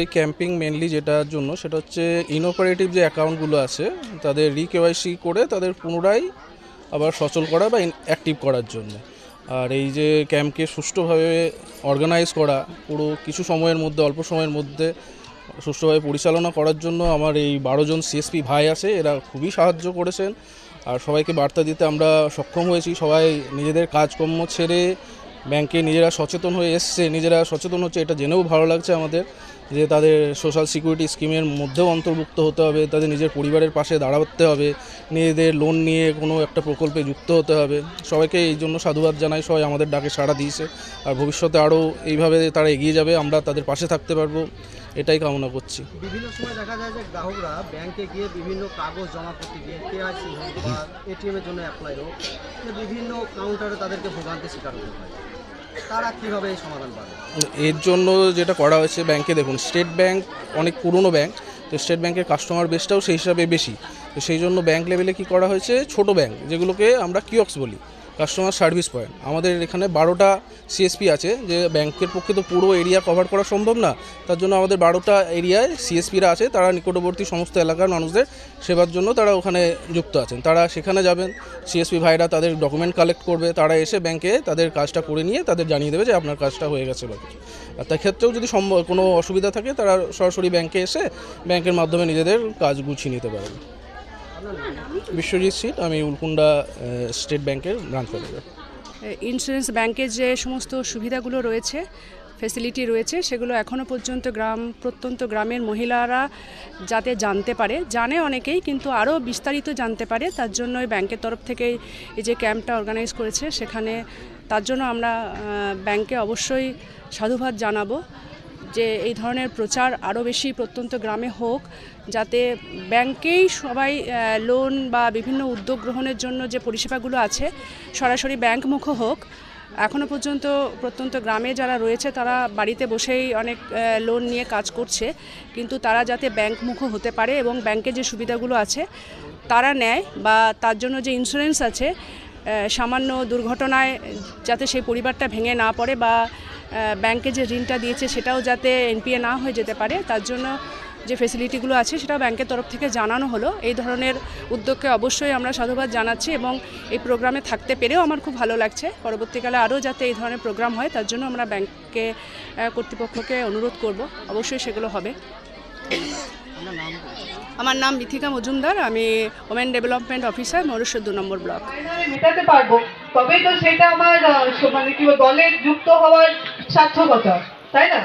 এই camping mainly যেটার জন্য, সেটা হচ্ছে ইনঅপারেটিভ যে অ্যাকাউন্টগুলো আছে, তাদের রিকেওয়াইসি করে তাদের পুনরায় আবার সচল করা বা অ্যাক্টিভ করার জন্য। আর এই যে ক্যাম্পকে সুষ্ঠুভাবে অর্গানাইজ করা, পুরো কিছু সময়ের মধ্যে, অল্প সময়ের মধ্যে সুষ্ঠুভাবে পরিচালনা করার জন্য আমার এই বারো জন সিএসপি ভাই আছে, এরা খুবই সাহায্য করেছেন। আর সবাইকে বার্তা দিতে আমরা সক্ষম হয়েছি, সবাই নিজেদের কাজকর্ম ছেড়ে ব্যাংকে নিজেরা সচেতন হয়ে এসছে, নিজেরা সচেতন হচ্ছে, এটা জেনেও ভালো লাগছে আমাদের যে তাদের সোশ্যাল সিকিউরিটি স্কিমের মধ্যেও অন্তর্ভুক্ত হতে হবে, তাদের নিজের পরিবারের পাশে দাঁড়াতে হবে, নিজেদের লোন নিয়ে কোনো একটা প্রকল্পে যুক্ত হতে হবে। সবাইকে এই জন্য সাধুবাদ জানাই, সবাই আমাদের ডাকে সাড়া দিয়েছে। আর ভবিষ্যতে আরও এইভাবে তারা এগিয়ে যাবে, আমরা তাদের পাশে থাকতে পারব, এটাই কামনা করছি। বিভিন্ন সময় দেখা যায় যে গ্রাহকরা ব্যাংকে গিয়ে বিভিন্ন কাগজ জমা করতে গিয়ে কেআইসি হোক বা এটিএম জন্য অ্যাপ্লাই হোক, বিভিন্ন কাউন্টারে তাদেরকে ভোগান্তি শিকার হতে হয়। এর জন্য যেটা করা হয়েছে ব্যাংকে দেখুন, স্টেট ব্যাংক অনেক পুরনো ব্যাংক, তো স্টেট ব্যাংকের কাস্টমার বেসটাও সেই হিসাবে বেশি। তো সেই জন্য ব্যাংক লেভেলে কি করা হয়েছে? ছোট ব্যাংক, যেগুলোকে আমরা কিওক্স বলি। কাস্টমার সার্ভিস পয়েন্ট আমাদের এখানে বারোটা সিএসপি আছে, যে ব্যাংকের পক্ষে তো পুরো এরিয়া কভার করা সম্ভব না। তার জন্য আমাদের বারোটা এরিয়ায় সিএসপিরা আছে, তারা নিকটবর্তী সমস্ত এলাকার মানুষদের সেবার জন্য তারা ওখানে যুক্ত আছেন। তারা সেখানে যাবেন সিএসপি ভাইরা তাদের ডকুমেন্ট কালেক্ট করবে, তারা এসে ব্যাংকে তাদের কাজটা করে নিয়ে তাদের জানিয়ে দেবে যে আপনার কাজটা হয়ে গেছে বা কিছু। আর তার ক্ষেত্রেও যদি সম্ভব কোনো অসুবিধা থাকে, তারা সরাসরি ব্যাংকে এসে ব্যাংকের মাধ্যমে নিজেদের কাজ গুছিয়ে নিতে পারবে? বিশ্বজিৎ সিট, আমি উলকুন্ডা স্টেট ব্যাংকের ব্রাঞ্চ ম্যানেজার ইন্স্যুরেন্স ব্যাংকের যে সমস্ত সুবিধাগুলো রয়েছে ফেসিলিটি রয়েছে, সেগুলো এখনও পর্যন্ত গ্রাম, প্রত্যন্ত গ্রামের মহিলারা যাতে জানতে পারে, জানে অনেকেই, কিন্তু আরও বিস্তারিত জানতে পারে, তার জন্য এই ব্যাংকের তরফ থেকে এই যে ক্যাম্পটা অর্গানাইজ করেছে, সেখানে তার জন্য আমরা ব্যাংকে অবশ্যই সাধুবাদ জানাব। যে এই ধরনের প্রচার আরও বেশি প্রত্যন্ত গ্রামে হোক, যাতে ব্যাংকেই সবাই লোন বা বিভিন্ন উদ্যোগ গ্রহণের জন্য যে পরিষেবাগুলো আছে, সরাসরি ব্যাংকমুখ হোক। এখনও পর্যন্ত প্রত্যন্ত গ্রামে যারা রয়েছে, তারা বাড়িতে বসেই অনেক লোন নিয়ে কাজ করছে। কিন্তু তারা যাতে ব্যাংকমুখ হতে পারে এবং ব্যাংকে যে সুবিধাগুলো আছে, তারা নেয় বা তার জন্য যে ইন্স্যুরেন্স আছে সামান্য দুর্ঘটনায় যাতে সেই পরিবারটা ভেঙে না পড়ে বা ব্যাংকে যে ঋণটা দিয়েছে সেটাও যাতে এনপিএ না হয়ে যেতে পারে, তার জন্য যে ফেসিলিটিগুলো আছে সেটা ব্যাংকের তরফ থেকে জানানো হলো। এই ধরনের উদ্যোগকে অবশ্যই আমরা সাধুবাদ জানাচ্ছি এবং এই প্রোগ্রামে থাকতে পেরেও আমার খুব ভালো লাগছে। পরবর্তীকালে আরও যাতে এই ধরনের প্রোগ্রাম হয়, তার জন্য আমরা ব্যাংকে কর্তৃপক্ষকে অনুরোধ করব। অবশ্যই সেগুলো হবে। আমার নাম মিথিকা মজুমদার, আমি ওমেন ডেভেলপমেন্ট অফিসার মরুশ্বর দু নম্বর ব্লক। মেটাতে পারব। তবেই তো সেটা আমার মানে কি দলে যুক্ত হওয়ার সার্থকতা তাই না?